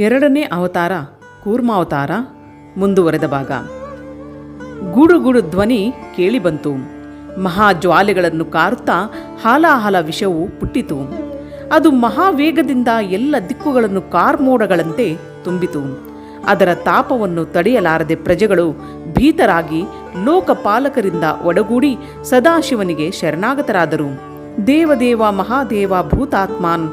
ಎರಡನೇ ಅವತಾರ ಕೂರ್ಮಾವತಾರ ಮುಂದುವರೆದ ಭಾಗ. ಗುಡುಗುಡು ಧ್ವನಿ ಕೇಳಿಬಂತು. ಮಹಾಜ್ವಾಲೆಗಳನ್ನು ಕಾರುತ್ತಾ ಹಾಲಾಹಲ ವಿಷವು ಪುಟ್ಟಿತು. ಅದು ಮಹಾವೇಗದಿಂದ ಎಲ್ಲ ದಿಕ್ಕುಗಳನ್ನು ಕಾರ್ಮೋಡಗಳಂತೆ ತುಂಬಿತು. ಅದರ ತಾಪವನ್ನು ತಡೆಯಲಾರದೆ ಪ್ರಜೆಗಳು ಭೀತರಾಗಿ ಲೋಕಪಾಲಕರಿಂದ ಒಡಗೂಡಿ ಸದಾಶಿವನಿಗೆ ಶರಣಾಗತರಾದರು. ದೇವದೇವ ಮಹಾದೇವ ಭೂತಾತ್ಮಾನ್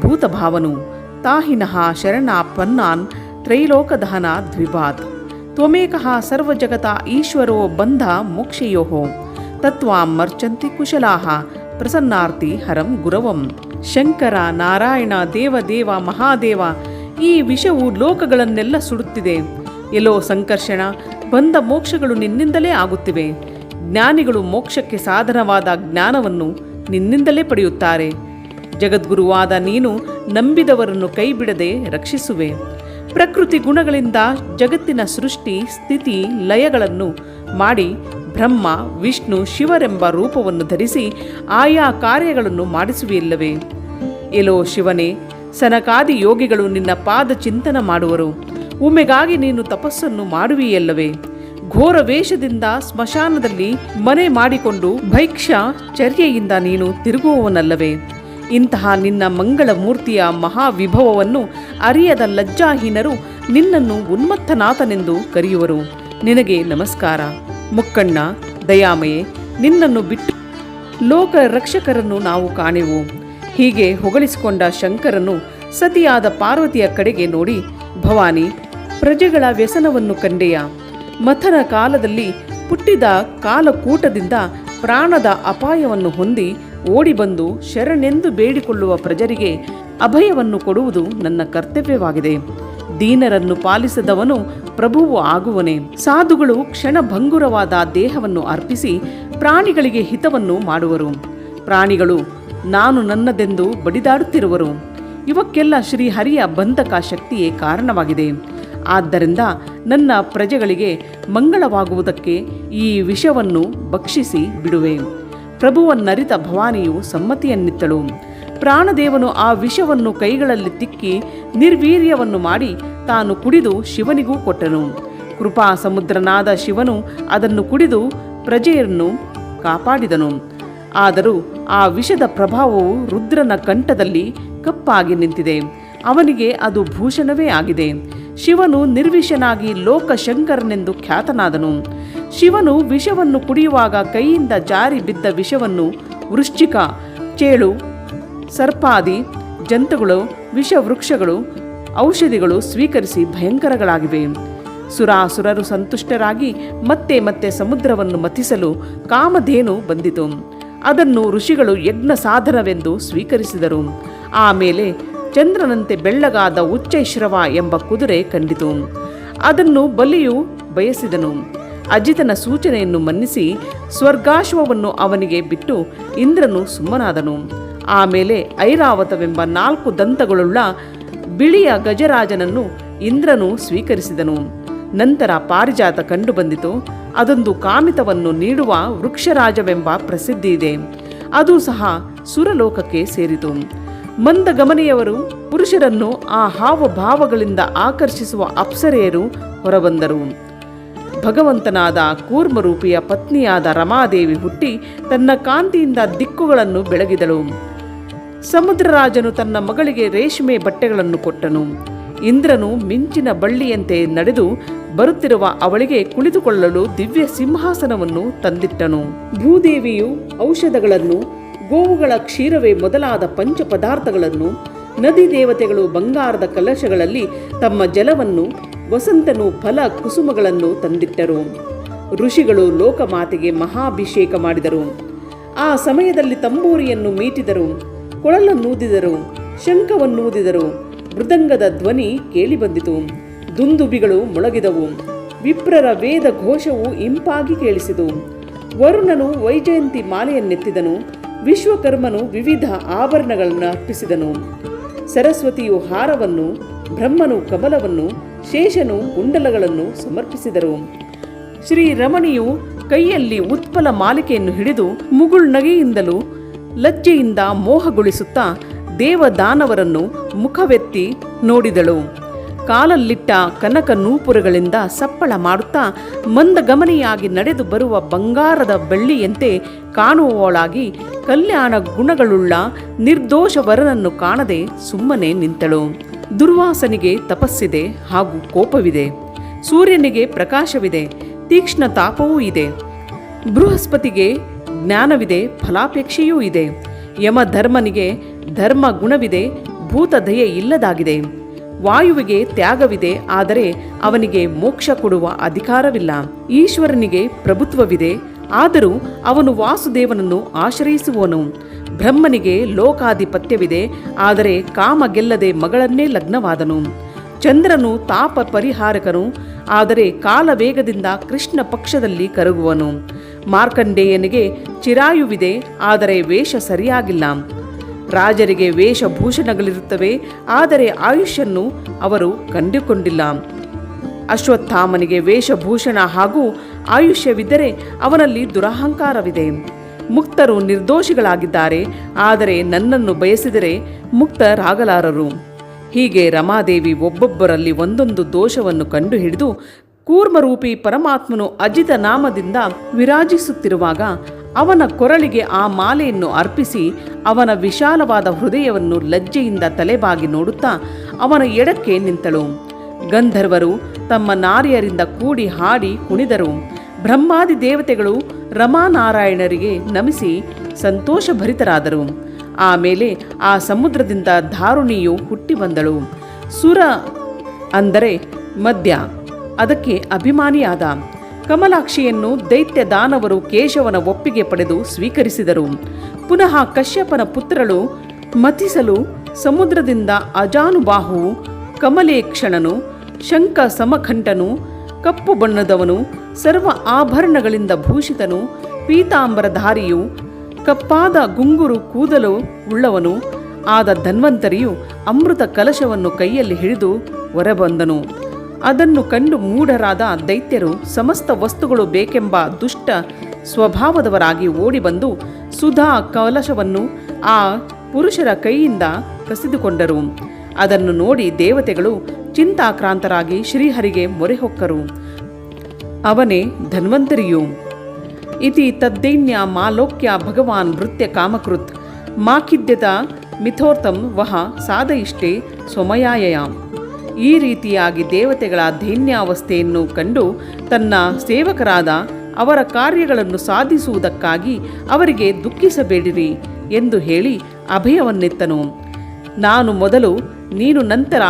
ಭೂತಭಾವನು ತಾಹಿನಃ ಶರಣಾಪನ್ನಾನ್ ತ್ರೈಲೋಕದಹನ ದ್ವಿಭಾತ್ ತ್ವಮೇಕಃ ಸರ್ವಜಗತ ಈಶ್ವರೋ ಬಂಧ ಮೋಕ್ಷಯೋ. ತತ್ವಾಂ ಮರ್ಚಂತಿ ಕುಶಲಾಹ ಪ್ರಸನ್ನಾರ್ತಿ ಹರಂ ಗುರವಂ. ಶಂಕರ, ನಾರಾಯಣ ದೇವದೇವ ಮಹಾದೇವ ಈ ವಿಷವು ಲೋಕಗಳನ್ನೆಲ್ಲ ಸುಡುತ್ತಿದೆ. ಎಲ್ಲೋ ಸಂಕರ್ಷಣ ಬಂದ ಮೋಕ್ಷಗಳು ನಿನ್ನಿಂದಲೇ ಆಗುತ್ತಿವೆ. ಜ್ಞಾನಿಗಳು ಮೋಕ್ಷಕ್ಕೆ ಸಾಧನವಾದ ಜ್ಞಾನವನ್ನು ನಿನ್ನಿಂದಲೇ ಪಡೆಯುತ್ತಾರೆ. ಜಗದ್ಗುರುವಾದ ನೀನು ನಂಬಿದವರನ್ನು ಕೈಬಿಡದೆ ರಕ್ಷಿಸುವೆ. ಪ್ರಕೃತಿ ಗುಣಗಳಿಂದ ಜಗತ್ತಿನ ಸೃಷ್ಟಿ, ಸ್ಥಿತಿ, ಲಯಗಳನ್ನು ಮಾಡಿ ಬ್ರಹ್ಮ, ವಿಷ್ಣು, ಶಿವರೆಂಬ ರೂಪವನ್ನು ಧರಿಸಿ ಆಯಾ ಕಾರ್ಯಗಳನ್ನು ಮಾಡಿಸುವಿಲ್ಲವೇ ಎಲೋ ಶಿವನೇ, ಸನಕಾದಿ ಯೋಗಿಗಳು ನಿನ್ನ ಪಾದ ಚಿಂತನ ಮಾಡುವರು. ಉಮೆಗಾಗಿ ನೀನು ತಪಸ್ಸನ್ನು ಮಾಡುವಿಯಲ್ಲವೇ? ಘೋರ ವೇಷದಿಂದ ಸ್ಮಶಾನದಲ್ಲಿ ಮನೆ ಮಾಡಿಕೊಂಡು ಭೈಕ್ಷ ಚರ್ಯೆಯಿಂದ ನೀನು ತಿರುಗುವವನಲ್ಲವೇ? ಇಂತಹ ನಿನ್ನ ಮಂಗಳ ಮೂರ್ತಿಯ ಮಹಾವಿಭವವನ್ನು ಅರಿಯದ ಲಜ್ಜಾಹೀನರು ನಿನ್ನನ್ನು ಉನ್ಮತ್ತನಾಥನೆಂದು ಕರೆಯುವರು. ನಿನಗೆ ನಮಸ್ಕಾರ. ಮುಕ್ಕಣ್ಣ, ದಯಾಮಯೇ, ನಿನ್ನನ್ನು ಬಿಟ್ಟು ಲೋಕ ರಕ್ಷಕರನ್ನು ನಾವು ಕಾಣೆವು. ಹೀಗೆ ಹೊಗಳಿಸಿಕೊಂಡ ಶಂಕರನು ಸತಿಯಾದ ಪಾರ್ವತಿಯ ಕಡೆಗೆ ನೋಡಿ, ಭವಾನಿ, ಪ್ರಜೆಗಳ ವ್ಯಸನವನ್ನು ಕಂಡೆಯ. ಮಥನ ಕಾಲದಲ್ಲಿ ಪುಟ್ಟಿದ ಕಾಲಕೂಟದಿಂದ ಪ್ರಾಣದ ಅಪಾಯವನ್ನು ಹೊಂದಿ ಓಡಿಬಂದು ಶರಣೆಂದು ಬೇಡಿಕೊಳ್ಳುವ ಪ್ರಜರಿಗೆ ಅಭಯವನ್ನು ಕೊಡುವುದು ನನ್ನ ಕರ್ತವ್ಯವಾಗಿದೆ. ದೀನರನ್ನು ಪಾಲಿಸದವನು ಪ್ರಭುವು ಆಗುವನೆ. ಸಾಧುಗಳು ಕ್ಷಣಭಂಗುರವಾದ ದೇಹವನ್ನು ಅರ್ಪಿಸಿ ಪ್ರಾಣಿಗಳಿಗೆ ಹಿತವನ್ನು ಮಾಡುವರು. ಪ್ರಾಣಿಗಳು, ನಾನು ನನ್ನದೆಂದು ಬಡಿದಾಡುತ್ತಿರುವರು. ಇವಕ್ಕೆಲ್ಲ ಶ್ರೀಹರಿಯ ಬಂಧಕ ಶಕ್ತಿಯೇ ಕಾರಣವಾಗಿದೆ. ಆದ್ದರಿಂದ ನನ್ನ ಪ್ರಜೆಗಳಿಗೆ ಮಂಗಳವಾಗುವುದಕ್ಕೆ ಈ ವಿಷವನ್ನು ಭಕ್ಷಿಸಿ ಬಿಡುವೆ. ಪ್ರಭುವನ್ನರಿತ ಭವಾನಿಯು ಸಮ್ಮತಿಯನ್ನಿತ್ತಳು. ಪ್ರಾಣದೇವನು ಆ ವಿಷವನ್ನು ಕೈಗಳಲ್ಲಿ ತಿಕ್ಕಿ ನಿರ್ವೀರ್ಯವನ್ನು ಮಾಡಿ ತಾನು ಕುಡಿದು ಶಿವನಿಗೂ ಕೊಟ್ಟನು. ಕೃಪಾ ಸಮುದ್ರನಾದ ಶಿವನು ಅದನ್ನು ಕುಡಿದು ಪ್ರಜೆಯನ್ನು ಕಾಪಾಡಿದನು. ಆದರೂ ಆ ವಿಷದ ಪ್ರಭಾವವು ರುದ್ರನ ಕಂಠದಲ್ಲಿ ಕಪ್ಪಾಗಿ ನಿಂತಿದೆ. ಅವನಿಗೆ ಅದು ಭೂಷಣವೇ ಆಗಿದೆ. ಶಿವನು ನಿರ್ವಿಷನಾಗಿ ಲೋಕಶಂಕರನೆಂದು ಖ್ಯಾತನಾದನು. ಶಿವನು ವಿಷವನ್ನು ಕುಡಿಯುವಾಗ ಕೈಯಿಂದ ಜಾರಿ ಬಿದ್ದ ವಿಷವನ್ನು ವೃಶ್ಚಿಕ, ಚೇಳು, ಸರ್ಪಾದಿ, ಜಂತುಗಳು, ವಿಷವೃಕ್ಷಗಳು, ಔಷಧಿಗಳು ಸ್ವೀಕರಿಸಿ ಭಯಂಕರಗಳಾಗಿವೆ. ಸುರಾಸುರರು ಸಂತುಷ್ಟರಾಗಿ ಮತ್ತೆ ಮತ್ತೆ ಸಮುದ್ರವನ್ನು ಮಥಿಸಲು ಕಾಮಧೇನು ಬಂದಿತು. ಅದನ್ನು ಋಷಿಗಳು ಯಜ್ಞ ಸಾಧನವೆಂದು ಸ್ವೀಕರಿಸಿದರು. ಆಮೇಲೆ ಚಂದ್ರನಂತೆ ಬೆಳ್ಳಗಾದ ಉಚ್ಚೈಶ್ರವ ಎಂಬ ಕುದುರೆ ಕಂಡಿತು. ಅದನ್ನು ಬಲಿಯು ಬಯಸಿದನು. ಅಜಿತನ ಸೂಚನೆಯನ್ನು ಮನ್ನಿಸಿ ಸ್ವರ್ಗಾಶ್ವವನ್ನು ಅವನಿಗೆ ಬಿಟ್ಟು ಇಂದ್ರನು ಸುಮ್ಮನಾದನು. ಆಮೇಲೆ ಐರಾವತವೆಂಬ ನಾಲ್ಕು ದಂತಗಳುಳ್ಳ ಬಿಳಿಯ ಗಜರಾಜನನ್ನು ಇಂದ್ರನು ಸ್ವೀಕರಿಸಿದನು. ನಂತರ ಪಾರಿಜಾತ ಕಂಡುಬಂದಿತು ಅದೊಂದು ಕಾಮಿತವನ್ನು ನೀಡುವ ವೃಕ್ಷರಾಜವೆಂಬ ಪ್ರಸಿದ್ಧಿ ಇದೆ. ಅದು ಸಹ ಸುರಲೋಕಕ್ಕೆ ಸೇರಿತು. ಮಂದಗಮನೆಯವರು ಪುರುಷರನ್ನು ಆ ಹಾವಭಾವಗಳಿಂದ ಆಕರ್ಷಿಸುವ ಅಪ್ಸರೆಯರು ಹೊರಬಂದರು. ಭಗವಂತನಾದ ಕೂರ್ಮರೂಪಿಯ ಪತ್ನಿಯಾದ ರಮಾದೇವಿ ಹುಟ್ಟಿ ತನ್ನ ಕಾಂತಿಯಿಂದ ದಿಕ್ಕುಗಳನ್ನು ಬೆಳಗಿದಳು. ಸಮುದ್ರರಾಜನು ತನ್ನ ಮಗಳಿಗೆ ರೇಷ್ಮೆ ಬಟ್ಟೆಗಳನ್ನು ಕೊಟ್ಟನು. ಇಂದ್ರನು ಮಿಂಚಿನ ಬಳ್ಳಿಯಂತೆ ನಡೆದು ಬರುತ್ತಿರುವ ಅವಳಿಗೆ ಕುಳಿತುಕೊಳ್ಳಲು ದಿವ್ಯ ಸಿಂಹಾಸನವನ್ನು ತಂದಿಟ್ಟನು. ಭೂದೇವಿಯು ಔಷಧಗಳನ್ನು, ಗೋವುಗಳ ಕ್ಷೀರವೇ ಮೊದಲಾದ ಪಂಚ ಪದಾರ್ಥಗಳನ್ನು ನದಿ ದೇವತೆಗಳು ಬಂಗಾರದ ಕಲಶಗಳಲ್ಲಿ ತಮ್ಮ ಜಲವನ್ನು ವಸಂತನು ಫಲ ಕುಸುಮಗಳನ್ನು ತಂದಿಟ್ಟರು. ಋಷಿಗಳು ಲೋಕಮಾತೆಗೆ ಮಹಾಭಿಷೇಕ ಮಾಡಿದರು. ಆ ಸಮಯದಲ್ಲಿ ತಂಬೂರಿಯನ್ನು ಮೀಟಿದರು. ಕೊಳಲನ್ನೂದಿದರು ಶಂಖವನ್ನೂದಿದರು ಮೃದಂಗದ ಧ್ವನಿ ಕೇಳಿಬಂದಿತು. ದುಂದುಬಿಗಳು ಮೊಳಗಿದವು. ವಿಪ್ರರ ವೇದ ಘೋಷವು ಇಂಪಾಗಿ ಕೇಳಿಸಿತು. ವರುಣನು ವೈಜಯಂತಿ ಮಾಲೆಯನ್ನೆತ್ತಿದನು. ವಿಶ್ವಕರ್ಮನು ವಿವಿಧ ಆಭರಣಗಳನ್ನು ಅರ್ಪಿಸಿದನು. ಸರಸ್ವತಿಯು ಹಾರವನ್ನು, ಬ್ರಹ್ಮನು ಕಮಲವನ್ನು ಶೇಷನು ಕುಂಡಲಗಳನ್ನು ಸಮರ್ಪಿಸಿದರು. ಶ್ರೀ ರಮಣಿಯು ಕೈಯಲ್ಲಿ ಉತ್ಪಲ ಮಾಲಿಕೆಯನ್ನು ಹಿಡಿದು ಮುಗುಳ್ನಗೆಯಿಂದಲೂ ಲಜ್ಜೆಯಿಂದ ಮೋಹಗೊಳಿಸುತ್ತಾ ದೇವದಾನವರನ್ನು ಮುಖವೆತ್ತಿ ನೋಡಿದಳು. ಕಾಲಲ್ಲಿಟ್ಟ ಕನಕ ನೂಪುರಗಳಿಂದ ಸಪ್ಪಳ ಮಾಡುತ್ತಾ ಮಂದಗಮನಿಯಾಗಿ ನಡೆದು ಬರುವ ಬಂಗಾರದ ಬೆಳ್ಳಿಯಂತೆ ಕಾಣುವವಳಾಗಿ ಕಲ್ಯಾಣ ಗುಣಗಳುಳ್ಳ ನಿರ್ದೋಷ ವರನನ್ನು ಕಾಣದೆ ಸುಮ್ಮನೆ ನಿಂತಳು. ದುರ್ವಾಸನಿಗೆ ತಪಸ್ಸಿದೆ ಹಾಗೂ ಕೋಪವಿದೆ. ಸೂರ್ಯನಿಗೆ ಪ್ರಕಾಶವಿದೆ, ತೀಕ್ಷ್ಣ ತಾಪವೂ ಇದೆ. ಬೃಹಸ್ಪತಿಗೆ ಜ್ಞಾನವಿದೆ, ಫಲಾಪೇಕ್ಷೆಯೂ ಇದೆ. ಯಮಧರ್ಮನಿಗೆ ಧರ್ಮ ಗುಣವಿದೆ ಭೂತದಯೆ ಇಲ್ಲದಾಗಿದೆ. ವಾಯುವಿಗೆ ತ್ಯಾಗವಿದೆ, ಆದರೆ ಅವನಿಗೆ ಮೋಕ್ಷ ಕೊಡುವ ಅಧಿಕಾರವಿಲ್ಲ. ಈಶ್ವರನಿಗೆ ಪ್ರಭುತ್ವವಿದೆ ಆದರೂ ಅವನು ವಾಸುದೇವನನ್ನು ಆಶ್ರಯಿಸುವನು. ಬ್ರಹ್ಮನಿಗೆ ಲೋಕಾಧಿಪತ್ಯವಿದೆ, ಆದರೆ ಕಾಮ ಗೆಲ್ಲದೆ ಮಗಳನ್ನೇ ಲಗ್ನವಾದನು. ಚಂದ್ರನು ತಾಪ ಪರಿಹಾರಕನು, ಆದರೆ ಕಾಲವೇಗದಿಂದ ಕೃಷ್ಣ ಪಕ್ಷದಲ್ಲಿ ಕರಗುವನು. ಮಾರ್ಕಂಡೇಯನಿಗೆ ಚಿರಾಯುವಿದೆ, ಆದರೆ ವೇಷ ಸರಿಯಾಗಿಲ್ಲ. ರಾಜರಿಗೆ ವೇಷಭೂಷಣಗಳಿರುತ್ತವೆ, ಆದರೆ ಆಯುಷ್ಯನ್ನು ಅವರು ಕಂಡುಕೊಂಡಿಲ್ಲ. ಅಶ್ವತ್ಥಾಮನಿಗೆ ವೇಷಭೂಷಣ ಹಾಗೂ ಆಯುಷ್ಯವಿದ್ದರೆ ಅವನಲ್ಲಿ ದುರಹಂಕಾರವಿದೆ. ಮುಕ್ತರು ನಿರ್ದೋಷಿಗಳಾಗಿದ್ದಾರೆ, ಆದರೆ ನನ್ನನ್ನು ಬಯಸಿದರೆ ಮುಕ್ತರಾಗಲಾರರು. ಹೀಗೆ ರಮಾದೇವಿ ಒಬ್ಬೊಬ್ಬರಲ್ಲಿ ಒಂದೊಂದು ದೋಷವನ್ನು ಕಂಡುಹಿಡಿದು ಕೂರ್ಮರೂಪಿ ಪರಮಾತ್ಮನು ಅಜಿತ ನಾಮದಿಂದ ವಿರಾಜಿಸುತ್ತಿರುವಾಗ ಅವನ ಕೊರಳಿಗೆ ಆ ಮಾಲೆಯನ್ನು ಅರ್ಪಿಸಿ ಅವನ ವಿಶಾಲವಾದ ಹೃದಯವನ್ನು ಲಜ್ಜೆಯಿಂದ ತಲೆಬಾಗಿ ನೋಡುತ್ತಾ ಅವನ ಎಡಕ್ಕೆ ನಿಂತಳು. ಗಂಧರ್ವರು ತಮ್ಮ ನಾರಿಯರಿಂದ ಕೂಡಿ ಹಾಡಿ ಕುಣಿದರು. ಬ್ರಹ್ಮಾದಿ ದೇವತೆಗಳು ರಮಾನಾರಾಯಣರಿಗೆ ನಮಿಸಿ ಸಂತೋಷಭರಿತರಾದರು. ಆಮೇಲೆ ಆ ಸಮುದ್ರದಿಂದ ಧಾರುಣಿಯು ಹುಟ್ಟಿ ಬಂದಳು. ಸುರ ಅಂದರೆ ಮದ್ಯ, ಅದಕ್ಕೆ ಅಭಿಮಾನಿಯಾದ. ಕಮಲಾಕ್ಷಿಯನ್ನು ದೈತ್ಯ ದಾನವರು ಕೇಶವನ ಒಪ್ಪಿಗೆ ಪಡೆದು ಸ್ವೀಕರಿಸಿದರು. ಪುನಃ ಕಶ್ಯಪನ ಪುತ್ರಳು ಮತಿಸಲು ಸಮುದ್ರದಿಂದ ಅಜಾನುಬಾಹು ಕಮಲೇಕ್ಷಣನು ಶಂಕ ಸಮಖಂಠನು ಕಪ್ಪು ಬಣ್ಣದವನು, ಸರ್ವ ಆಭರಣಗಳಿಂದ ಭೂಷಿತನು, ಪೀತಾಂಬರಧಾರಿಯು, ಕಪ್ಪಾದ ಗುಂಗುರು ಕೂದಲು ಉಳ್ಳವನು, ಆದ ಧನ್ವಂತರಿಯು ಅಮೃತ ಕಲಶವನ್ನು ಕೈಯಲ್ಲಿ ಹಿಡಿದು ಹೊರಬಂದನು. ಅದನ್ನು ಕಂಡು ಮೂಢರಾದ ದೈತ್ಯರು ಸಮಸ್ತ ವಸ್ತುಗಳು ಬೇಕೆಂಬ ದುಷ್ಟ ಸ್ವಭಾವದವರಾಗಿ ಓಡಿಬಂದು ಸುಧಾ ಕಲಶವನ್ನು ಆ ಪುರುಷರ ಕೈಯಿಂದ ಕಸಿದುಕೊಂಡರು. ಅದನ್ನು ನೋಡಿ ದೇವತೆಗಳು ಚಿಂತಾಕ್ರಾಂತರಾಗಿ ಶ್ರೀಹರಿಗೆ ಮೊರೆಹೊಕ್ಕರು. ಅವನೇ ಧನ್ವಂತರಿಯು. ಇತಿ ತದ್ದೈನ್ಯ ಮಾಲೋಕ್ಯ ಭಗವಾನ್ ನೃತ್ಯ ಕಾಮಕೃತ್. ಮಾಕಿದ್ಯತ ಮಿಥೋರ್ತಂ ವಹ ಸಾಧಯಿಷ್ಟೇ ಸ್ವಮಯಾಯಯಾಮ್ ಈ ರೀತಿಯಾಗಿ ದೇವತೆಗಳ ಧೈನ್ಯಾವಸ್ಥೆಯನ್ನು ಕಂಡು ತನ್ನ ಸೇವಕರಾದ ಅವರ ಕಾರ್ಯಗಳನ್ನು ಸಾಧಿಸುವುದಕ್ಕಾಗಿ ಅವರಿಗೆ ದುಃಖಿಸಬೇಡಿರಿ ಎಂದು ಹೇಳಿ ಅಭಯವನ್ನೆತ್ತನು. ನಾನು ಮೊದಲು ನೀನು ನಂತರ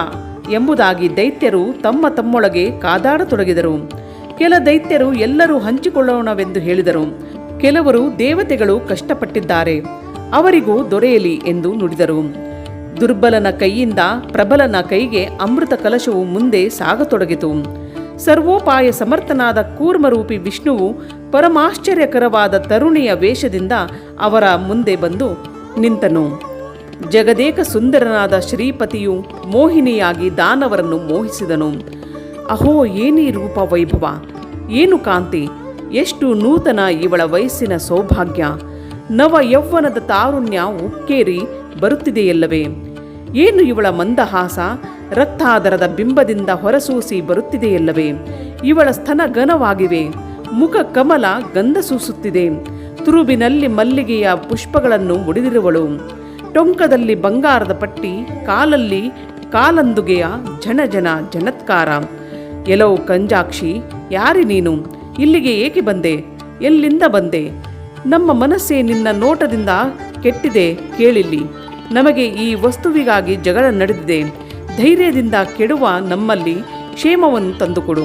ಎಂಬುದಾಗಿ ದೈತ್ಯರು ತಮ್ಮ ತಮ್ಮೊಳಗೆ ಕಾದಾಡತೊಡಗಿದರು. ಕೆಲ ದೈತ್ಯರು ಎಲ್ಲರೂ ಹಂಚಿಕೊಳ್ಳೋಣವೆಂದು ಹೇಳಿದರು. ಕೆಲವರು ದೇವತೆಗಳು ಕಷ್ಟಪಟ್ಟಿದ್ದಾರೆ. ಅವರಿಗೂ ದೊರೆಯಲಿ ಎಂದು ನುಡಿದರು. ದುರ್ಬಲನ ಕೈಯಿಂದ ಪ್ರಬಲನ ಕೈಗೆ ಅಮೃತ ಕಲಶವು ಮುಂದೆ ಸಾಗತೊಡಗಿತು. ಸರ್ವೋಪಾಯ ಸಮರ್ಥನಾದ ಕೂರ್ಮರೂಪಿ ವಿಷ್ಣುವು ಪರಮಾಶ್ಚರ್ಯಕರವಾದ ತರುಣಿಯ ವೇಷದಿಂದ ಅವರ ಮುಂದೆ ಬಂದು ನಿಂತನು. ಜಗದೇಕ ಸುಂದರನಾದ ಶ್ರೀಪತಿಯು ಮೋಹಿನಿಯಾಗಿ ದಾನವರನ್ನು ಮೋಹಿಸಿದನು. ಅಹೋ, ಏನೀ ರೂಪ ವೈಭವ, ಏನು ಕಾಂತಿ, ಎಷ್ಟು ನೂತನ ಇವಳ ವಯಸ್ಸಿನ ಸೌಭಾಗ್ಯ. ನವ ಯೌವನದ ತಾರುಣ್ಯ ಉಕ್ಕೇರಿ ಬರುತ್ತಿದೆಯಲ್ಲವೇ. ಏನು ಇವಳ ಮಂದಹಾಸ, ರಕ್ತಾದರದ ಬಿಂಬದಿಂದ ಹೊರಸೂಸಿ ಬರುತ್ತಿದೆಯಲ್ಲವೇ. ಇವಳ ಸ್ತನ ಘನವಾಗಿವೆ, ಮುಖ ಕಮಲ ಗಂಧ ಸೂಸುತ್ತಿದೆ. ತುರುಬಿನಲ್ಲಿ ಮಲ್ಲಿಗೆಯ ಪುಷ್ಪಗಳನ್ನು ಮುಡಿದಿರುವಳು. ಟೊಂಕದಲ್ಲಿ ಬಂಗಾರದ ಪಟ್ಟಿ, ಕಾಲಲ್ಲಿ ಕಾಲಂದುಗೆಯ ಜನ ಜನ ಜನತ್ಕಾರ. ಎಲೋ ಕಂಜಾಕ್ಷಿ, ಯಾರಿ ನೀನು? ಇಲ್ಲಿಗೆ ಏಕೆ ಬಂದೆ? ಎಲ್ಲಿಂದ ಬಂದೆ? ನಮ್ಮ ಮನಸ್ಸೇ ನಿನ್ನ ನೋಟದಿಂದ ಕೆಟ್ಟಿದೆ ಕೇಳಿಲ್ಲಿ. ನಮಗೆ ಈ ವಸ್ತುವಿಗಾಗಿ ಜಗಳ ನಡೆದಿದೆ. ಧೈರ್ಯದಿಂದ ಕೆಡುವ ನಮ್ಮಲ್ಲಿ ಕ್ಷೇಮವನ್ನು ತಂದುಕೊಡು.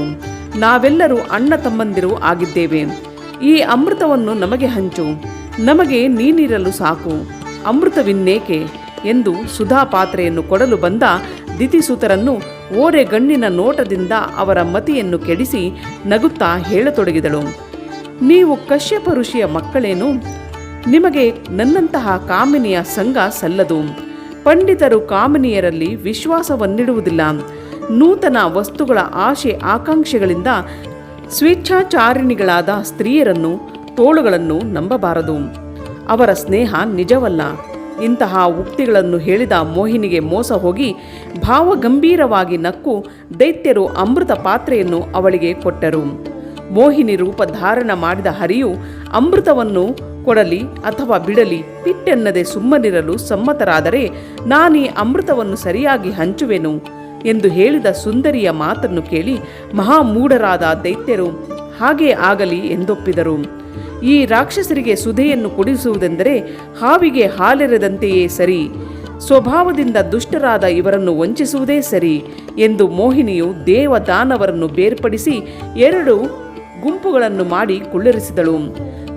ನಾವೆಲ್ಲರೂ ಅಣ್ಣ ತಮ್ಮಂದಿರು ಆಗಿದ್ದೇವೆ. ಈ ಅಮೃತವನ್ನು ನಮಗೆ ಹಂಚು. ನಮಗೆ ನೀನಿರಲು ಸಾಕು. ಅಮೃತವಿನ್ನೇಕೆ ಎಂದು ಸುಧಾ ಪಾತ್ರೆಯನ್ನು ಕೊಡಲು ಬಂದ ದಿತಿಸುತರನ್ನು ಓರೆಗಣ್ಣಿನ ನೋಟದಿಂದ ಅವರ ಮತಿಯನ್ನು ಕೆಡಿಸಿ ನಗುತ್ತಾ ಹೇಳತೊಡಗಿದಳು. ನೀವು ಕಶ್ಯಪ ಋಷಿಯ ಮಕ್ಕಳೇನು? ನಿಮಗೆ ನನ್ನಂತಹ ಕಾಮಿನಿಯ ಸಂಘ ಸಲ್ಲದು. ಪಂಡಿತರು ಕಾಮಿನಿಯರಲ್ಲಿ ವಿಶ್ವಾಸವನ್ನಿಡುವುದಿಲ್ಲ. ನೂತನ ವಸ್ತುಗಳ ಆಶೆ ಆಕಾಂಕ್ಷೆಗಳಿಂದ ಸ್ವೇಚ್ಛಾಚಾರಿಣಿಗಳಾದ ಸ್ತ್ರೀಯರನ್ನು, ತೋಳುಗಳನ್ನು ನಂಬಬಾರದು. ಅವರ ಸ್ನೇಹ ನಿಜವಲ್ಲ. ಇಂತಹ ಉಕ್ತಿಗಳನ್ನು ಹೇಳಿದ ಮೋಹಿನಿಗೆ ಮೋಸ ಹೋಗಿ ಭಾವಗಂಭೀರವಾಗಿ ನಕ್ಕು ದೈತ್ಯರು ಅಮೃತ ಪಾತ್ರೆಯನ್ನು ಅವಳಿಗೆ ಕೊಟ್ಟರು. ಮೋಹಿನಿ ರೂಪ ಧಾರಣ ಮಾಡಿದ ಹರಿಯು ಅಮೃತವನ್ನು ಕೊಡಲಿ ಅಥವಾ ಬಿಡಲಿ ಪಿಟ್ಟೆನ್ನದೆ ಸುಮ್ಮನಿರಲು ಸಮ್ಮತರಾದರೆ ನಾನೀ ಅಮೃತವನ್ನು ಸರಿಯಾಗಿ ಹಂಚುವೆನು ಎಂದು ಹೇಳಿದ ಸುಂದರಿಯ ಮಾತನ್ನು ಕೇಳಿ ಮಹಾಮೂಢರಾದ ದೈತ್ಯರು ಹಾಗೇ ಆಗಲಿ ಎಂದೊಪ್ಪಿದರು. ಈ ರಾಕ್ಷಸರಿಗೆ ಸುಧೆಯನ್ನು ಕುಡಿಸುವುದೆಂದರೆ ಹಾವಿಗೆ ಹಾಲೆರೆದಂತೆಯೇ ಸರಿ. ಸ್ವಭಾವದಿಂದ ದುಷ್ಟರಾದ ಇವರನ್ನು ವಂಚಿಸುವುದೇ ಸರಿ ಎಂದು ಮೋಹಿನಿಯು ದೇವದಾನವರನ್ನು ಬೇರ್ಪಡಿಸಿ ಎರಡು ಗುಂಪುಗಳನ್ನು ಮಾಡಿ ಕುಳ್ಳರಿಸಿದಳು.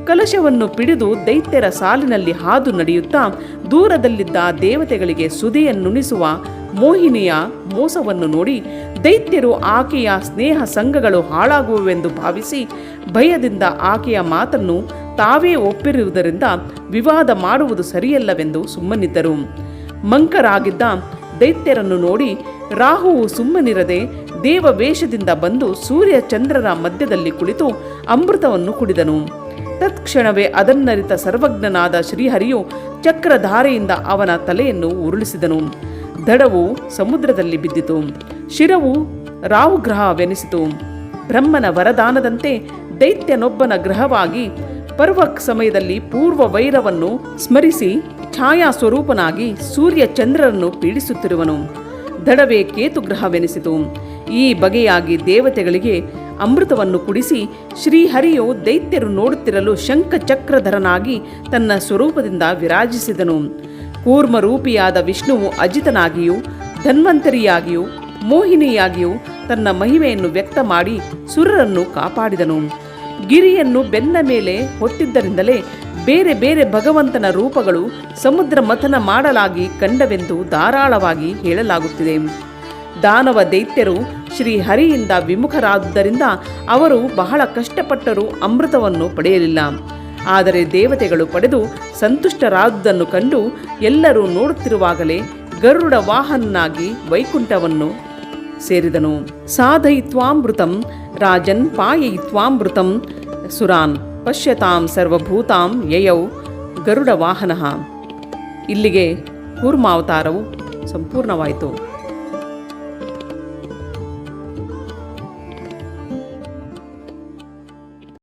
ಕಲಶವನ್ನು ಪಿಡಿದು ದೈತ್ಯರ ಸಾಲಿನಲ್ಲಿ ಹಾದು ನಡೆಯುತ್ತಾ ದೂರದಲ್ಲಿದ್ದ ದೇವತೆಗಳಿಗೆ ಸುದೆಯನ್ನುಣಿಸುವ ಮೋಹಿನಿಯ ಮೋಸವನ್ನು ನೋಡಿ ದೈತ್ಯರು ಆಕೆಯ ಸ್ನೇಹ ಸಂಘಗಳು ಹಾಳಾಗುವೆಂದು ಭಾವಿಸಿ ಭಯದಿಂದ ಆಕೆಯ ಮಾತನ್ನು ತಾವೇ ಒಪ್ಪಿರುವುದರಿಂದ ವಿವಾದ ಮಾಡುವುದು ಸರಿಯಲ್ಲವೆಂದು ಸುಮ್ಮನಿದ್ದರು. ಮಂಕರಾಗಿದ್ದ ದೈತ್ಯರನ್ನು ನೋಡಿ ರಾಹುವು ಸುಮ್ಮನಿರದೆ ದೇವವೇಷದಿಂದ ಬಂದು ಸೂರ್ಯ ಚಂದ್ರರ ಮಧ್ಯದಲ್ಲಿ ಕುಳಿತು ಅಮೃತವನ್ನು ಕುಡಿದನು. ತತ್ಕ್ಷಣವೇ ಅದನ್ನರಿತ ಸರ್ವಜ್ಞನಾದ ಶ್ರೀಹರಿಯು ಚಕ್ರಧಾರೆಯಿಂದ ಅವನ ತಲೆಯನ್ನು ಉರುಳಿಸಿದನು. ದಡವು ಸಮುದ್ರದಲ್ಲಿ ಬಿದ್ದಿತು. ಶಿರವು ರಾಹುಗ್ರಹವೆನಿಸಿತು. ಬ್ರಹ್ಮನ ವರದಾನದಂತೆ ದೈತ್ಯನೊಬ್ಬನ ಗ್ರಹವಾಗಿ ಪರ್ವ ಸಮಯದಲ್ಲಿ ಪೂರ್ವ ವೈರವನ್ನು ಸ್ಮರಿಸಿ ಛಾಯಾ ಸ್ವರೂಪನಾಗಿ ಸೂರ್ಯ ಚಂದ್ರರನ್ನು ಪೀಡಿಸುತ್ತಿರುವನು. ದಡವೇ ಕೇತುಗ್ರಹವೆನಿಸಿತು. ಈ ಬಗೆಯಾಗಿ ದೇವತೆಗಳಿಗೆ ಅಮೃತವನ್ನು ಕುಡಿಸಿ ಶ್ರೀಹರಿಯು ದೈತ್ಯರು ನೋಡುತ್ತಿರಲು ಶಂಖಚಕ್ರಧರನಾಗಿ ತನ್ನ ಸ್ವರೂಪದಿಂದ ವಿರಾಜಿಸಿದನು. ಕೂರ್ಮರೂಪಿಯಾದ ವಿಷ್ಣುವು ಅಜಿತನಾಗಿಯೂ, ಧನ್ವಂತರಿಯಾಗಿಯೂ, ಮೋಹಿನಿಯಾಗಿಯೂ ತನ್ನ ಮಹಿಮೆಯನ್ನು ವ್ಯಕ್ತ ಮಾಡಿ ಸುರರನ್ನು ಕಾಪಾಡಿದನು. ಗಿರಿಯನ್ನು ಬೆನ್ನ ಮೇಲೆ ಹೊತ್ತಿದ್ದರಿಂದಲೇ ಬೇರೆ ಬೇರೆ ಭಗವಂತನ ರೂಪಗಳು ಸಮುದ್ರ ಮಥನ ಮಾಡಲಾಗಿ ಕಂಡವೆಂದು ಧಾರಾಳವಾಗಿ ಹೇಳಲಾಗುತ್ತಿದೆ. ದಾನವ ದೈತ್ಯರು ಶ್ರೀ ಹರಿಯಿಂದ ವಿಮುಖರಾದುದರಿಂದ ಅವರು ಬಹಳ ಕಷ್ಟಪಟ್ಟರೂ ಅಮೃತವನ್ನು ಪಡೆಯಲಿಲ್ಲ. ಆದರೆ ದೇವತೆಗಳು ಪಡೆದು ಸಂತುಷ್ಟರಾದುದನ್ನು ಕಂಡು ಎಲ್ಲರೂ ನೋಡುತ್ತಿರುವಾಗಲೇ ಗರುಡ ವಾಹನನಾಗಿ ವೈಕುಂಠವನ್ನು ಸೇರಿದನು. ಸಾಧಯಿತ್ವಾಮೃತಂ ರಾಜನ್ ಪಾಯಯಿತ್ವಾಮೃತಂ ಸುರಾನ್ ಪಶ್ಯತಾಂ ಸರ್ವಭೂತಾಂ ಯಯೌ, ಗರುಡ ವಾಹನ. ಇಲ್ಲಿಗೆ ಕೂರ್ಮಾವತಾರವು ಸಂಪೂರ್ಣವಾಯಿತು.